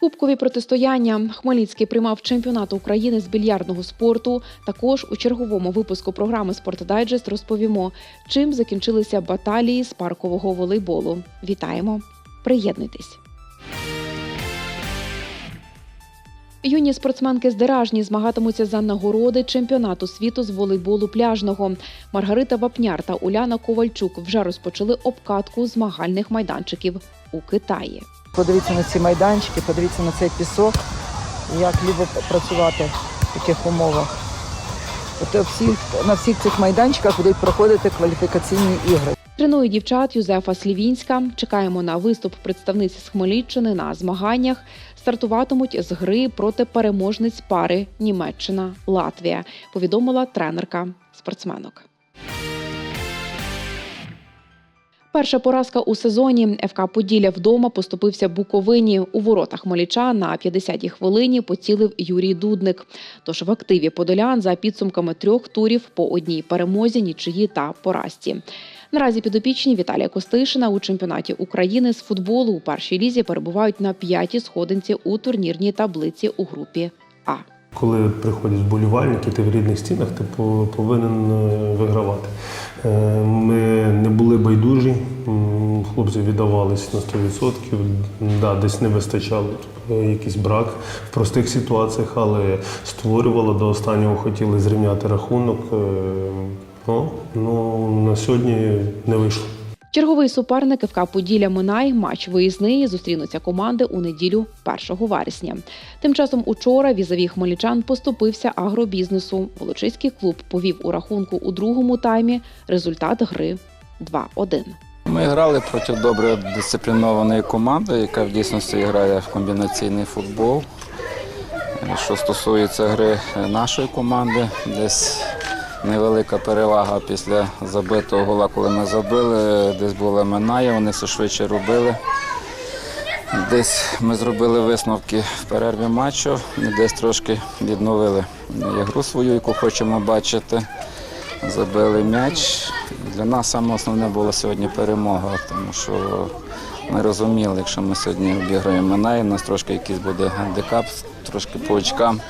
Кубкові протистояння Хмельницький приймав чемпіонат України з більярдного спорту. Також у черговому випуску програми «Спортдайджест» розповімо, чим закінчилися баталії з паркового волейболу. Вітаємо! Приєднуйтесь! Юні спортсменки з Деражні змагатимуться за нагороди чемпіонату світу з волейболу пляжного. Маргарита Вапняр та Уляна Ковальчук вже розпочали обкатку змагальних майданчиків у Китаї. Подивіться на ці майданчики, подивіться на цей пісок, як любо працювати в таких умовах. От всіх, на всіх цих майданчиках будуть проходити кваліфікаційні ігри. Тренує дівчат Юзефа Слівінська. Чекаємо на виступ представниці з Хмельниччини на змаганнях. Стартуватимуть з гри проти переможниць пари Німеччина Латвія. Повідомила тренерка спортсменок. Перша поразка у сезоні ФК Поділля вдома поступився Буковині. У воротах Хмельнича на 50-й хвилині поцілив Юрій Дудник. Тож в активі подолян за підсумками трьох турів по одній перемозі, нічиї та поразці. Наразі підопічні Віталія Костишина у чемпіонаті України з футболу у першій лізі перебувають на п'ятій сходинці у турнірній таблиці у групі А. Коли приходять вболівальники, ти в рідних стінах ти по- повинен е, вигравати. Е, Ми не були байдужі, хлопці віддавались на 100%. Да, десь не вистачало е, якийсь брак в простих ситуаціях, але створювало до останнього, хотіли зрівняти рахунок. Е, Ну, ну, на сьогодні не вийшло. Черговий суперник ФК Поділля Минай матч виїзний зустрінуться команди у неділю 1 вересня. Тим часом учора візаві хмельничан поступився агробізнесу. Волочиський клуб повів у рахунку у другому таймі. Результат гри 2-1. Ми грали проти добре дисциплінованої команди, яка в дійсності грає в комбінаційний футбол. Що стосується гри нашої команди, десь невелика перевага після забитого гола, коли ми забили, десь була Минає, вони все швидше робили. Десь ми зробили висновки в перерві матчу, десь трошки відновили ігру свою, яку хочемо бачити. Забили м'яч. Для нас саме основне була сьогодні перемога, тому що ми розуміли, якщо ми сьогодні обіграємо Минай, у нас трошки якийсь буде гандикап, трошки по очкам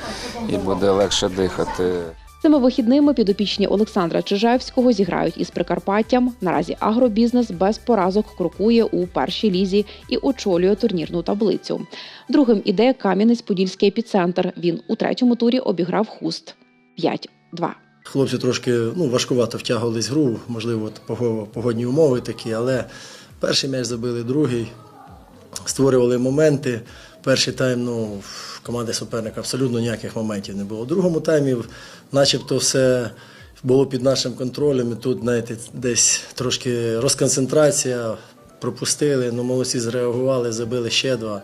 і буде легше дихати. Цими вихідними підопічні Олександра Чижевського зіграють із Прикарпаттям. Наразі агробізнес без поразок крокує у першій лізі і очолює турнірну таблицю. Другим іде Кам'янець-Подільський епіцентр. Він у третьому турі обіграв хуст 5-2. Хлопці трошки ну, важкувато втягувались в гру, можливо, пого- погодні умови такі, але перший м'яч забили, другий, створювали моменти. Перший тайм ну, в команди суперника абсолютно ніяких моментів не було. У другому таймі начебто все було під нашим контролем. І тут, знаєте, десь трошки розконцентрація, пропустили, ну молодці зреагували, забили ще два.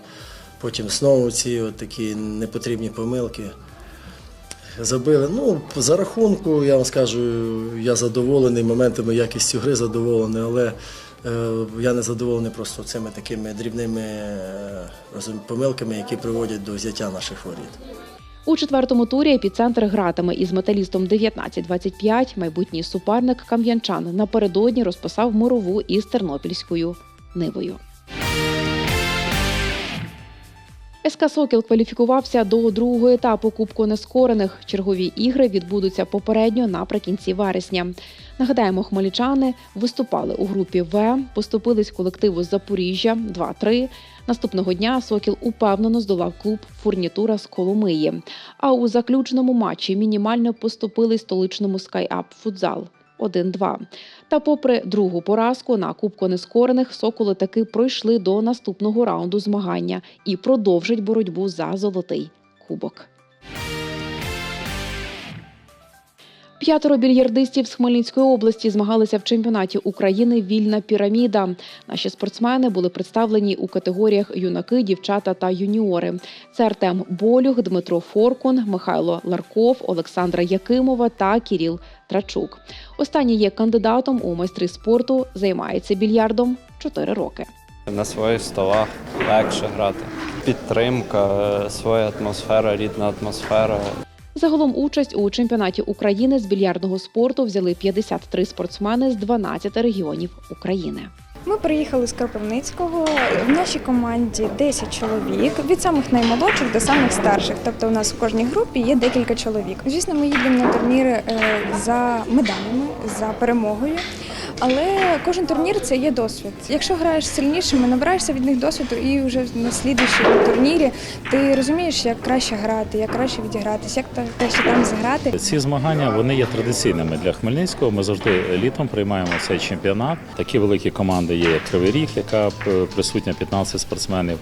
Потім знову ці от такі непотрібні помилки. Забили. Ну, за рахунку, я вам скажу, я задоволений моментами якістю гри задоволений, але я не задоволений просто цими такими дрібними е, помилками, які приводять до взяття наших воріт. У четвертому турі епіцентр гратиме із металістом 19-25. Майбутній суперник кам'янчан напередодні розписав мурову із тернопільською нивою. СК Сокіл кваліфікувався до другого етапу Кубку нескорених. Чергові ігри відбудуться попередньо наприкінці вересня. Нагадаємо, хмельничани виступали у групі В, поступились колективу з Запоріжжя 2-3. Наступного дня Сокіл упевнено здолав клуб Фурнітура з Коломиї. А у заключному матчі мінімально поступили столичному скайап футзал 1-2. Та попри другу поразку на Кубку нескорених, соколи таки пройшли до наступного раунду змагання і продовжать боротьбу за золотий кубок. П'ятеро більярдистів з Хмельницької області змагалися в чемпіонаті України Вільна піраміда. Наші спортсмени були представлені у категоріях юнаки, дівчата та юніори. Це Артем Болюх, Дмитро Форкун, Михайло Ларков, Олександра Якимова та Кіріл Трачук. Останній є кандидатом у майстри спорту, займається більярдом 4 роки. На своїх столах легше грати. Підтримка, е, своя атмосфера, рідна атмосфера. Загалом участь у чемпіонаті України з більярдного спорту взяли 53 спортсмени з 12 регіонів України. Ми приїхали з Кропивницького. В нашій команді 10 чоловік від самих наймолодших до самих старших. Тобто у нас в кожній групі є декілька чоловік. Звісно, ми їдемо на турніри е, за медалями, за перемогою. Але кожен турнір це є досвід. Якщо граєш сильнішими, набираєшся від них досвіду, і вже на слідуючому турнірі ти розумієш, як краще грати, як краще відігратися, як краще там зіграти. Ці змагання вони є традиційними для Хмельницького. Ми завжди літом приймаємо цей чемпіонат. Такі великі команди є, як Кривий Ріг, яка присутня 15 спортсменів,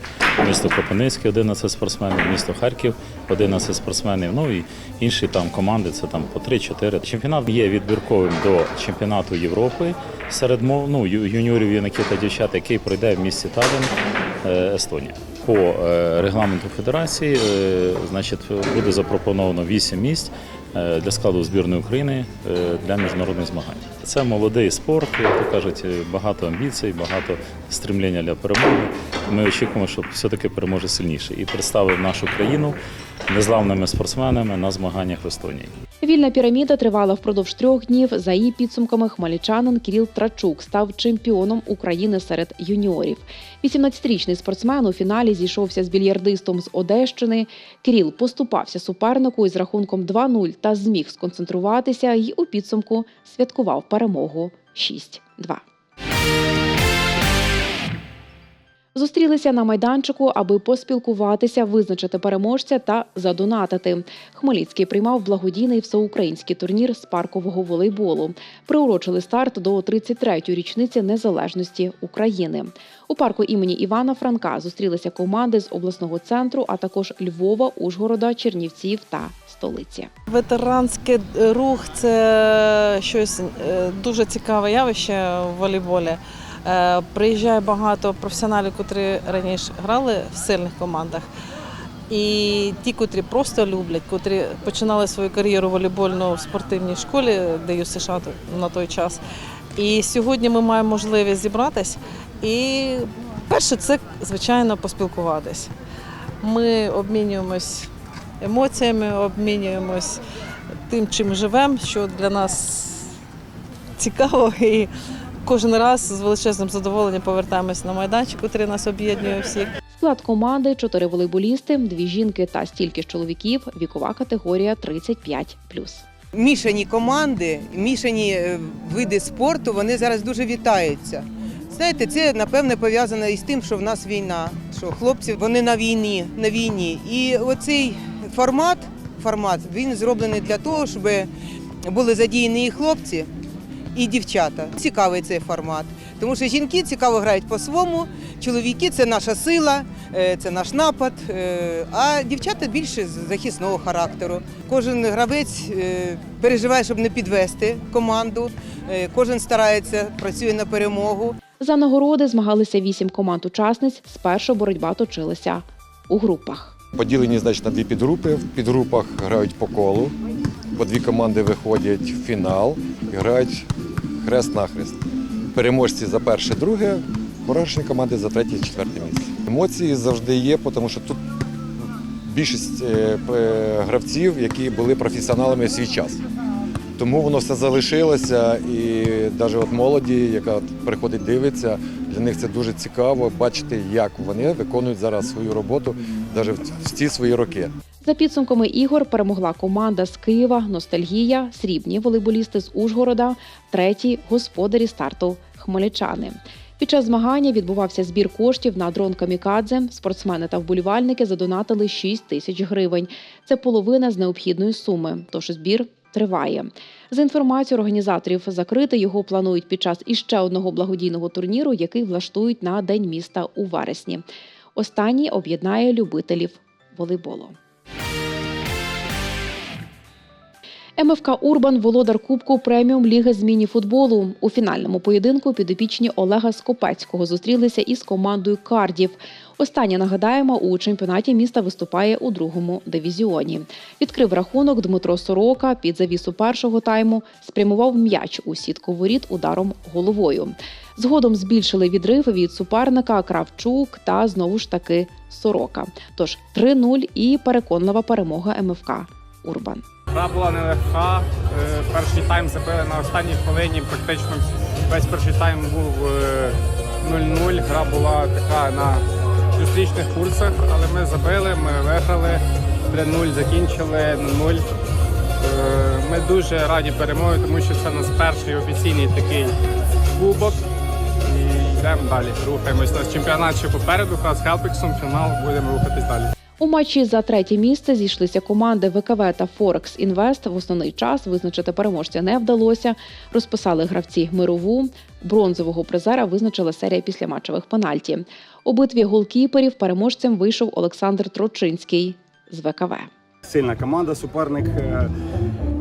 місто Кропивницький 11 спортсменів, місто Харків 11 спортсменів. Ну і інші там команди це там по 3-4. Чемпіонат є відбірковим до чемпіонату Європи серед ну, юніорів, юнаків та дівчат, який пройде в місті Таллін, е, Естонія. По е, регламенту федерації е, значить, буде запропоновано 8 місць для складу збірної України для міжнародних змагань. Це молодий спорт, як то кажуть, багато амбіцій, багато стремління для перемоги. Ми очікуємо, що все-таки переможе сильніший і представив нашу країну незламними спортсменами на змаганнях в Естонії. Вільна піраміда тривала впродовж трьох днів. За її підсумками хмельничанин Кіріл Трачук став чемпіоном України серед юніорів. 18-річний спортсмен у фіналі зійшовся з більярдистом з Одещини. Кіріл поступався супернику із рахунком 2-0 та зміг сконцентруватися і у підсумку святкував перемогу 6-2. Зустрілися на майданчику, аби поспілкуватися, визначити переможця та задонатити. Хмельницький приймав благодійний всеукраїнський турнір з паркового волейболу. Приурочили старт до 33-ї річниці незалежності України. У парку імені Івана Франка зустрілися команди з обласного центру, а також Львова, Ужгорода, Чернівців та столиці. Ветеранський рух це щось е, дуже цікаве явище в волейболі. Е, Приїжджає багато професіоналів, котрі раніше грали в сильних командах. І ті, котрі просто люблять, котрі починали свою кар'єру волейбольну в спортивній школі, де ю США на той час. І сьогодні ми маємо можливість зібратись. І перше, це звичайно поспілкуватись. Ми обмінюємось емоціями, обмінюємось тим, чим живемо, що для нас цікаво. І кожен раз з величезним задоволенням повертаємось на майданчик, який нас об'єднує всіх. Склад команди чотири волейболісти, дві жінки та стільки ж чоловіків. Вікова категорія 35+. мішані команди, мішані е, види спорту, вони зараз дуже вітаються. Знаєте, це напевне пов'язано із тим, що в нас війна, що хлопці вони на війні, на війні. І оцей формат, формат він зроблений для того, щоб були задіяні і хлопці, і дівчата. Цікавий цей формат. Тому що жінки цікаво грають по-своєму, чоловіки це наша сила, е, це наш напад, е, а дівчата більше з захисного характеру. Кожен гравець е, переживає, щоб не підвести команду, кожен старається, працює на перемогу. За нагороди змагалися вісім команд-учасниць. Спершу боротьба точилася у групах. Поділені значить, на дві підгрупи. В підгрупах грають по колу, бо дві команди виходять в фінал і грають хрест-нахрест. Переможці за перше, друге, поражені команди за третє, четверте місце. Емоції завжди є, тому що тут більшість е, гравців, які були професіоналами в свій час. Тому воно все залишилося, і навіть от молоді, яка приходить дивиться, для них це дуже цікаво бачити, як вони виконують зараз свою роботу, навіть в ці свої роки. За підсумками ігор перемогла команда з Києва Ностальгія, срібні волейболісти з Ужгорода, треті господарі старту хмельничани. Під час змагання відбувався збір коштів на дрон Камікадзе. Спортсмени та вболівальники задонатили 6 тисяч гривень. Це половина з необхідної суми. Тож збір триває. За інформацією організаторів, закрити його планують під час іще одного благодійного турніру, який влаштують на День міста у вересні. Останній об'єднає любителів волейболу. МФК Урбан володар Кубку преміум Ліги з міні-футболу. У фінальному поєдинку підопічні Олега Скопецького зустрілися із командою Кардів. Остання нагадаємо, у чемпіонаті міста виступає у другому дивізіоні. Відкрив рахунок Дмитро Сорока під завісу першого тайму, спрямував м'яч у сітку воріт ударом головою. Згодом збільшили відрив від суперника Кравчук та знову ж таки Сорока. Тож 3-0 і переконлива перемога МФК Урбан. Гра була нелегка. Е, Перший тайм забили на останній хвилині. Практично весь перший тайм був е, 0-0. Гра була така на зустрічних курсах, але ми забили, ми виграли. 3-0 закінчили 0-0. Е, Ми дуже раді перемоги, тому що це у нас перший офіційний такий кубок. І йдемо далі. Рухаємось. У нас чемпіонат ще попереду, а з Хелпіксом, фінал, будемо рухатись далі. У матчі за третє місце зійшлися команди ВКВ та Форекс Інвест. В основний час визначити переможця не вдалося. Розписали гравці мирову. Бронзового призера визначила серія післяматчевих пенальті. У битві голкіперів переможцем вийшов Олександр Трочинський з ВКВ. Сильна команда, суперник. е,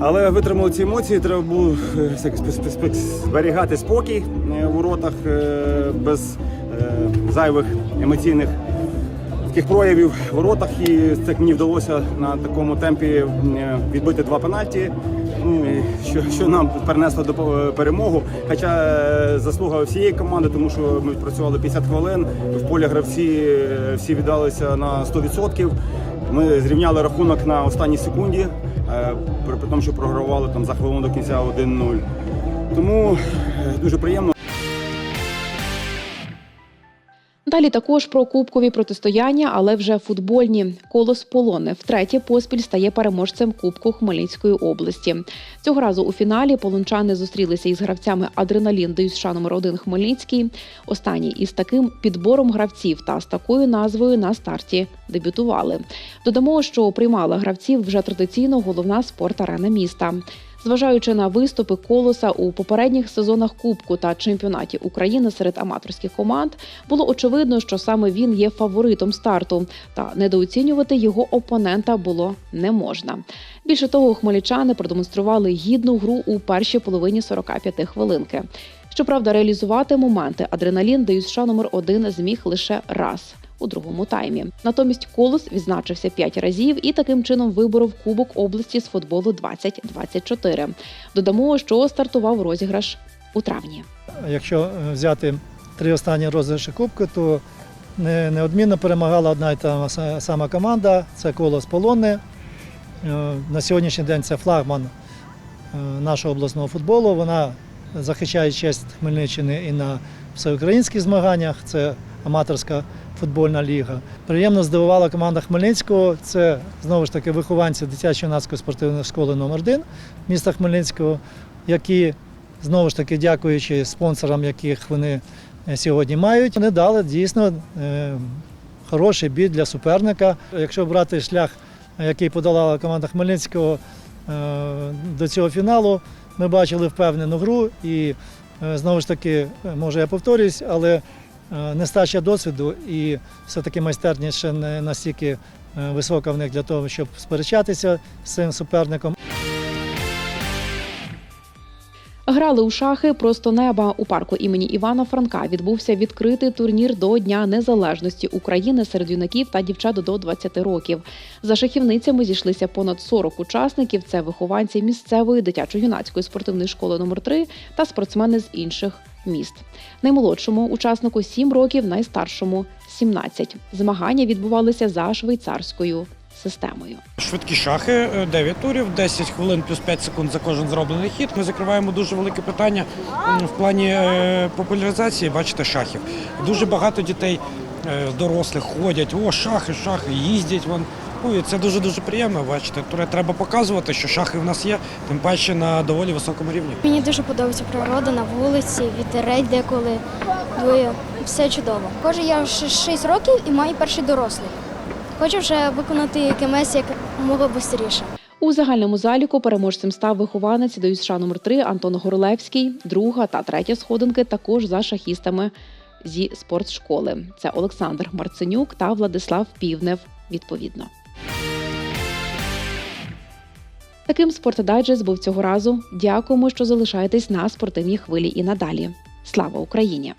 Але витримали ці емоції, треба було е, зберігати спокій е, у воротах е, без зайвих емоційних таких проявів в воротах. І так мені вдалося на такому темпі е, відбити два пенальті. Ну, що, що нам перенесло до перемогу. Хоча е, заслуга всієї команди, тому що ми працювали 50 хвилин. В полі гравці е, всі віддалися на 100%. Ми зрівняли рахунок на останній секунді, е, при тому, що програвали там за хвилину до кінця 1-0. Тому е, дуже приємно. Далі також про кубкові протистояння, але вже футбольні. Колос Полоне втретє поспіль стає переможцем Кубку Хмельницької області. Цього разу у фіналі полончани зустрілися із гравцями Адреналін ДЮСШ номер 1 Хмельницький. Останній із таким підбором гравців та з такою назвою на старті дебютували. Додамо, що приймала гравців вже традиційно головна спорт-арена міста. Зважаючи на виступи колоса у попередніх сезонах Кубку та чемпіонаті України серед аматорських команд, було очевидно, що саме він є фаворитом старту, та недооцінювати його опонента було не можна. Більше того, хмельничани продемонстрували гідну гру у першій половині 45 хвилинки. Щоправда, реалізувати моменти адреналін ДЮСШ номер 1 зміг лише раз. У другому таймі натомість колос відзначився п'ять разів і таким чином виборов Кубок області з футболу 2024. Додамо, що стартував розіграш у травні. Якщо е, взяти три останні розіграші Кубку, то неодмінно перемагала одна і та сама команда це Колос Полонне. Е, На сьогоднішній день це флагман е, нашого обласного футболу. Вона захищає честь Хмельниччини і на всеукраїнських змаганнях. Це аматорська футбольна ліга. Приємно здивувала команда Хмельницького. Це знову ж таки вихованці дитячо-юнацької спортивної школи номер 1 міста Хмельницького, які знову ж таки дякуючи спонсорам, яких вони е, сьогодні мають, вони дали дійсно е, хороший бій для суперника. Якщо брати шлях, який подолала команда Хмельницького е, до цього фіналу, ми бачили впевнену гру і знову ж таки, може я повторюсь, але нестача досвіду і все-таки майстерність ще не настільки е, висока в них для того, щоб сперечатися з цим суперником. Грали у шахи просто неба. У парку імені Івана Франка відбувся відкритий турнір до Дня Незалежності України серед юнаків та дівчат до 20 років. За шахівницями зійшлися понад 40 учасників. Це вихованці місцевої дитячо-юнацької спортивної школи номер 3 та спортсмени з інших міст. Наймолодшому учаснику 7 років, найстаршому 17. Змагання відбувалися за швейцарською системою. Швидкі шахи, 9 турів, 10 хвилин плюс 5 секунд за кожен зроблений хід. Ми закриваємо дуже велике питання в плані е, популяризації, бачите, шахів. Дуже багато дітей е, дорослих ходять, о, шахи, шахи, їздять вон. І це дуже-дуже приємно, бачите. Туре- Треба показувати, що шахи в нас є, тим паче на доволі високому рівні. Мені дуже подобається природа на вулиці, вітерець деколи дує. Все чудово. Кожу я 6 років і маю перший дорослий. Хочу вже виконати КМС як мого швидше. У загальному заліку переможцем став вихованець до ЮСШ номер 3 Антон Горлевський. Друга та третя сходинки також за шахістами зі спортшколи. Це Олександр Марценюк та Владислав Півнев. Відповідно. Таким спортдайджест був цього разу. Дякуємо, що залишаєтесь на спортивній хвилі і надалі. Слава Україні!